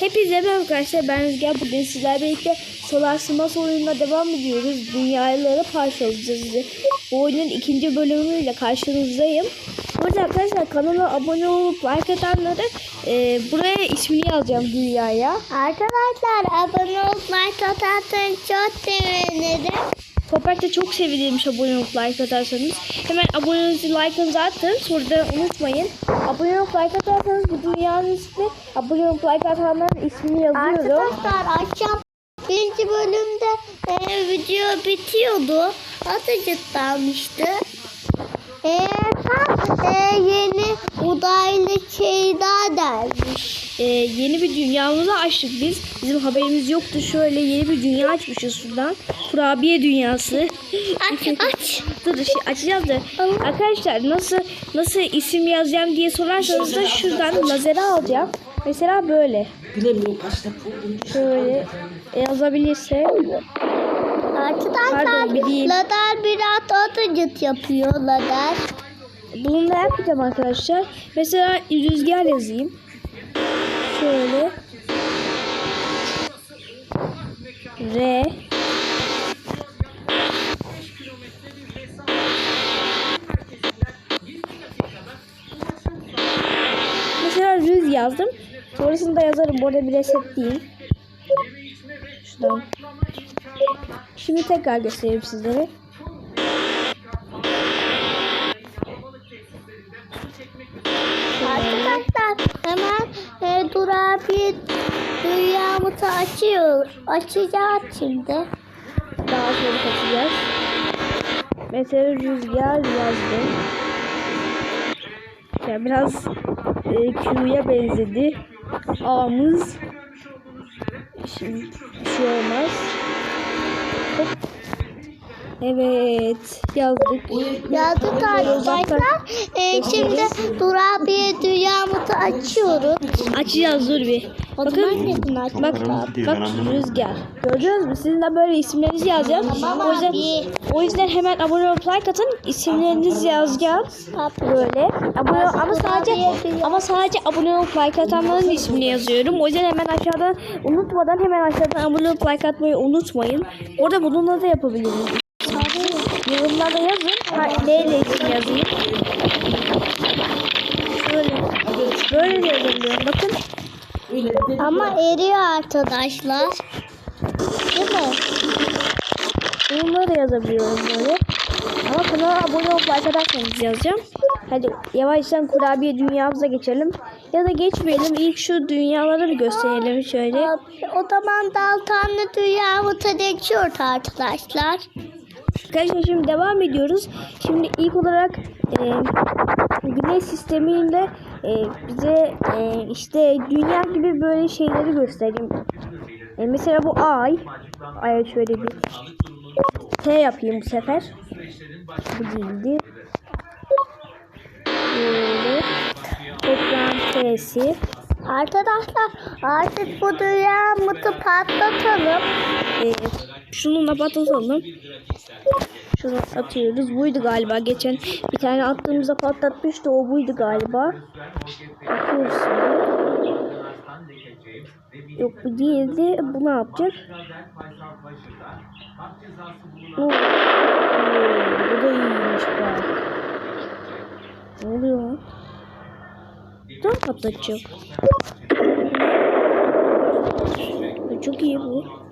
Hepinize merhaba arkadaşlar ben Rüzgar bugün sizlerle birlikte Solar Smas oyununa devam ediyoruz. Dünyaları parçalayacağız. Bu oyunun ikinci bölümüyle karşınızdayım. Burada arkadaşlar kanala abone olup like atanları e, buraya ismini yazacağım dünyaya. Arkadaşlar abone olup like atarsanız çok sevinirim. Toprakta çok sevinirmiş abone olup like atarsanız. Hemen abonenizi like'ınızı atın. Sonra unutmayın. Abone olup like atarsanız bu dünyanın ismi abone olup like atanların ismini yazıyorum. Arkadaşlar akşam birinci bölümde e, video bitiyordu. Atıcıklanmıştı. E, tam e, yeni udaylı şeyler dermiş. Ee, yeni bir dünyamızı açtık biz. Bizim haberimiz yoktu. Şöyle yeni bir dünya açmışız şuradan. Kurabiye dünyası. Aç aç. Dur şey açacağız da. Arkadaşlar nasıl nasıl isim yazacağım diye sorarsanız da şuradan lazeri alacağım. Mesela böyle. Şöyle yazabilirsem. Arkadaşlar Pardon, bir değil. Biraz atıcık yapıyor Ladar. Bunu da yapacağım arkadaşlar. Mesela rüzgar yazayım. Şöyle. R. Mesela rüz yazdım. Sonrasında yazarım. Bu arada bir resetleyeyim. Şuradan. Şimdi tekrar göstereyim sizlere. Arkadaşlar hemen e, durabiye dünyamızı açıyor. Açacağız şimdi. Daha sonra kaçacağız. Mesela rüzgar yazdım. Ya biraz e, Q'ya benzedi. A'mız şimdi bir şey olmaz. Evet yazdık. Yazdık arkadaşlar. E, şimdi durabiye dünyamızı açıyoruz. Açacağız dur bir. Bakın bak bak rüzgar. Gördünüz mü? Sizin de böyle isimlerinizi yazacağız. O yüzden o yüzden hemen abone olup like atın. İsimlerinizi yazacağım. Böyle. Abone ama sadece ama sadece abone olup like atanların ismini yazıyorum. O yüzden hemen aşağıdan unutmadan hemen aşağıdan abone olup like atmayı unutmayın. Orada bununla da yapabiliriz. Yorumlarda yazın. Ha, neyle isim yazayım? Şöyle. Böyle de yazabiliyorum. Bakın. Ama eriyor arkadaşlar. Değil mi? Da yazabiliyorum böyle. Ama kanala abone olup atarsanız yazacağım. Hadi yavaştan kurabiye dünyamıza geçelim. Ya da geçmeyelim. İlk şu dünyaları bir gösterelim şöyle. Abi, O zaman dal tane dünyamızı geçiyor arkadaşlar. Arkadaşlar şimdi devam ediyoruz. Şimdi ilk olarak e, güneş sisteminde e, bize e, işte dünya gibi böyle şeyleri göstereyim. E, mesela bu ay. Aya şöyle bir T yapayım bu sefer. Bu değildi. Böyle. Toprağın T'si. Arkadaşlar artık bu dünyamızı patlatalım. E, şununla patlatalım. Şunu atıyoruz. Buydu galiba. Geçen bir tane attığımızda patlatmıştı. O buydu galiba. Bakıyoruz şimdi. Yok bu değildi. Bu ne yapacak? Oo, oo, bu da iyiymiş bak. Ne oluyor lan? Patlatacak. Çok iyi bu.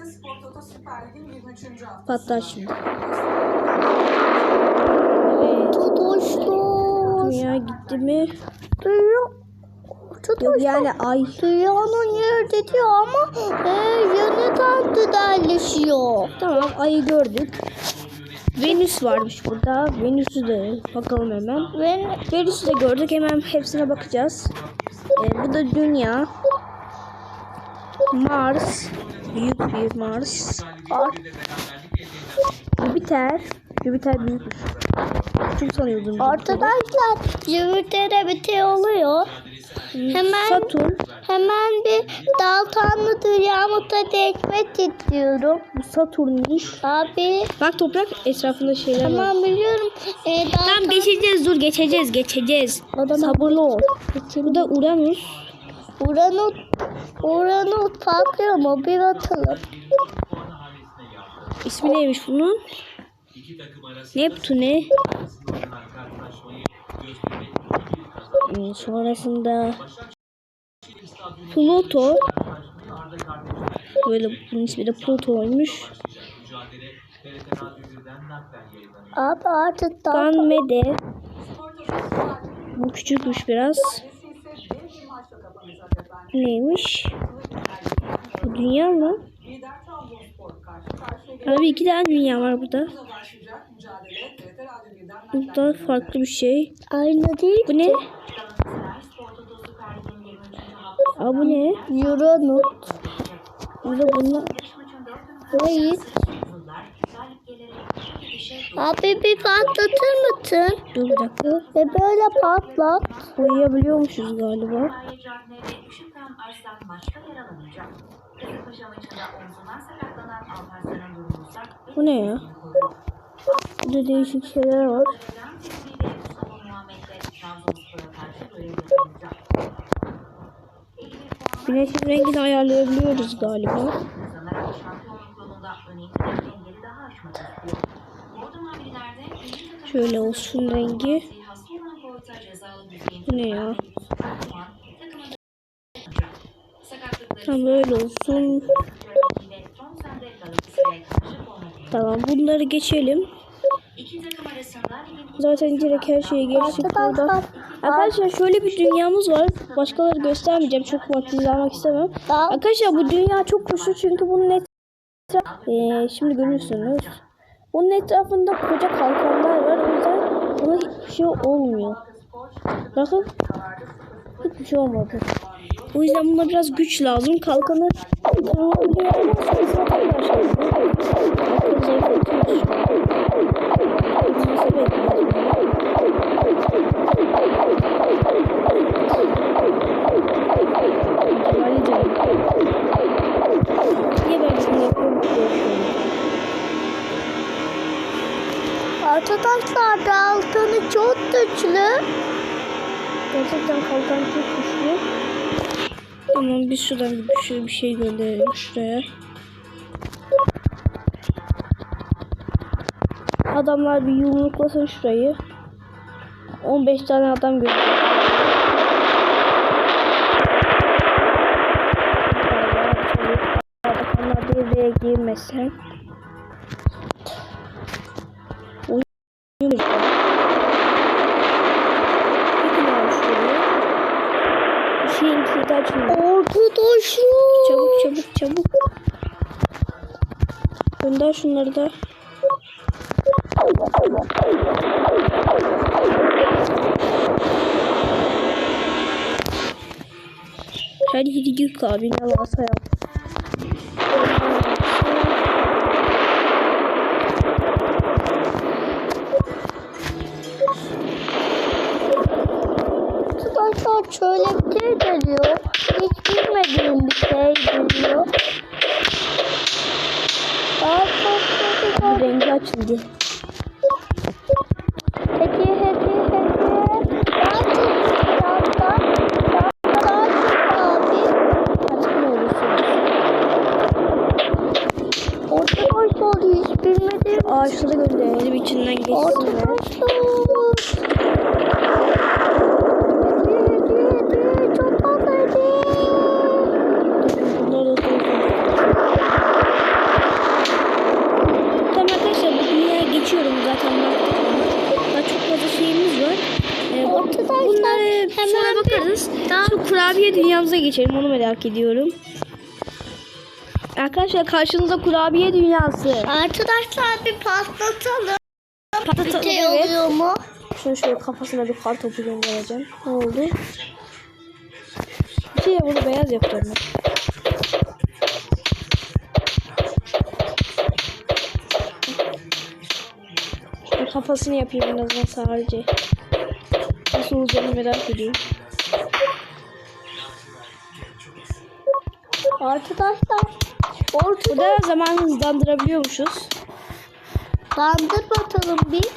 İse Spor Toto Süper Lig'in 23. haftası. Patlar şimdi. Arkadaşlar Dünya gitti mi? dünya Yok yani ay. dünyanın yeri dediyor ama e, yeniden düzenleşiyor. Tamam ayı gördük. Venüs varmış burada. Venüs'ü de bakalım hemen. Ve Venüs'ü de gördük. Hemen hepsine bakacağız. Ee, bu da dünya. Mars. Büyük bir Mars. Jüpiter. Jüpiter büyükmüş. Küçük sanıyordum. Arkadaşlar Jüpiter'e bir şey oluyor. Hemen Saturn. hemen bir daltanlı dünyamı da değişmek istiyorum. Bu Satürn'müş. Abi Bak toprak etrafında şeyler var. tamam biliyorum. Ee, Tamam daltan... geçeceğiz dur geçeceğiz geçeceğiz. Sabırlı ol. Bu da Uranüs. Uranus, Uranus patlıyor mu? Bir bakalım. İsmi neymiş bunun? Neptüne. Hmm, Sonrasında Pluto. Böyle bunun ismi de Pluto'ymuş. Abi artık. Ganmede. Bu küçükmüş biraz. Neymiş? Bu dünya mı? Abi iki tane dünya var burada. başlayacak mücadele TRT Radyo 1'den Burada farklı bir şey. Aynı değil. Bu ne? Aa bu ne? Uranus. Burada bunlar. Reis. Abi bir patlatır mısın? Dur bir dakika. Ve böyle patlat. Koyabiliyormuşuz galiba. Bu ne ya? Burada değişik şeyler var. Devran Tekniği ve Mustafa Muhammed'le Trabzonspor'a karşı görev yapılacak. 51 puanla Güneşin rengini ayarlayabiliyoruz galiba. Şöyle olsun rengi. Bu ne ya? Tam böyle olsun. Tamam bunları geçelim. Zaten direkt her şeyi geçtik burada. Arkadaşlar. Şöyle bir dünyamız var. Başkaları göstermeyeceğim. Çok vaktinizi almak istemem. Arkadaşlar bu dünya çok güçlü çünkü bunun etrafı... Ee, şimdi görürsünüz. Bunun etrafında koca kalkanlar var. O yüzden buna hiçbir şey olmuyor. Bakın. Hiçbir şey olmadı. O yüzden buna biraz güç lazım. Kalkanı kırılabilir güçlü. Gerçekten kalkan çok güçlü. Tamam biz şuradan bir şöyle bir şey gönderelim şuraya. Adamlar bir yumruklasın şurayı. 15 tane adam gönder. Adamlar devreye girmesin. Oyun Bakın abi şuraya. Bir kilidi açmıyor. Arkadaşlar. Çabuk çabuk çabuk. Gönder şunları da. Hadi hadi git abi ne varsa yap. Şu kurabiye dünyamıza geçelim onu merak ediyorum. Arkadaşlar karşınızda kurabiye dünyası. Arkadaşlar bir patlatalım. Patlatalım Şey evet. oluyor mu? Şunu şöyle kafasına bir kar topu göndereceğim. Ne oldu? Bir şey bunu beyaz yapacağım ben. Kafasını yapayım en azından sadece. Nasıl olacağını merak ediyorum. Arkadaşlar ortada Burada zaman hızlandırabiliyormuşuz. bandır bakalım bir.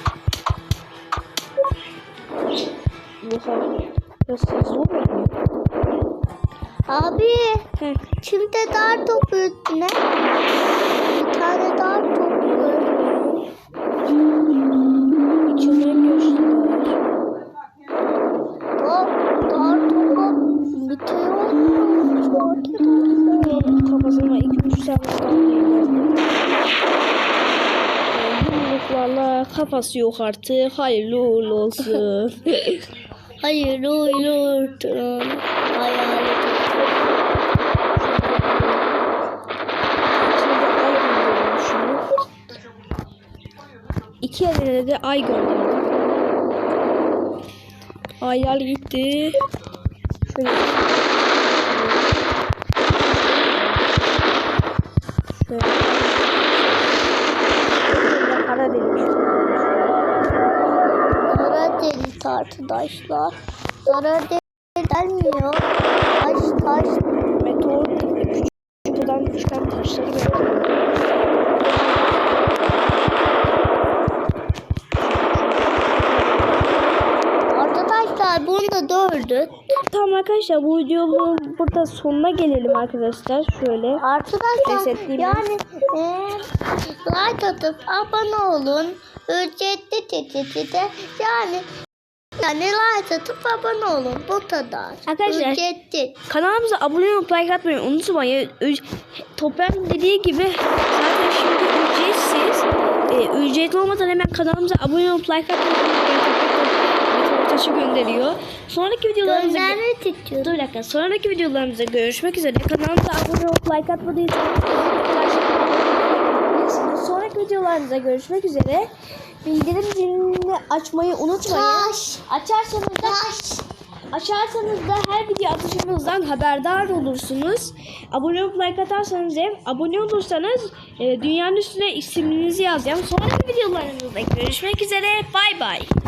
Nasıl? Abi Heh. şimdi dar topu üstüne bir tane dar topu göçtüler. Yumruklarla kafası yok artık. Hayırlı uğurlu olsun. Hayır uyurtun. Hayalet. Şimdi ay gönderdim şunu. İki eline de ay gönderdim. Aylar gitti. Şöyle. Arkadaşlar. Delik gelmiyor. Taş taş. Meteor küçük buradan çıkan taşları gönderiyor. Arkadaşlar bunu da dördü. Tamam arkadaşlar bu videonun burada sonuna gelelim arkadaşlar. Şöyle. Arkadaşlar yani e, like atıp abone olun. Ücretli tititi de yani yani like atıp abone olun. Bu kadar. Arkadaşlar- Ücretli. Kanalımıza abone olup like atmayı unutmayın. Toprak dediği gibi zaten şimdi ücretsiz. Ee, ücretli olmadan hemen kanalımıza abone olup like atmayı unutmayın. Taşı gönderiyor. Sonraki videolarımızda... Gözlerini tutuyor. Dur bir dakika. Sonraki videolarımızda görüşmek üzere. Kanalımıza abone olup like atmadıysanız Sonraki videolarımızda görüşmek üzere. Bildirim zilini açmayı unutmayın. Taş. Açarsanız da Taş. Açarsanız da her video atışımızdan haberdar olursunuz. Abone olup like atarsanız hem abone olursanız e, dünyanın üstüne isminizi yazacağım. Sonraki videolarımızda görüşmek üzere. Bay bay.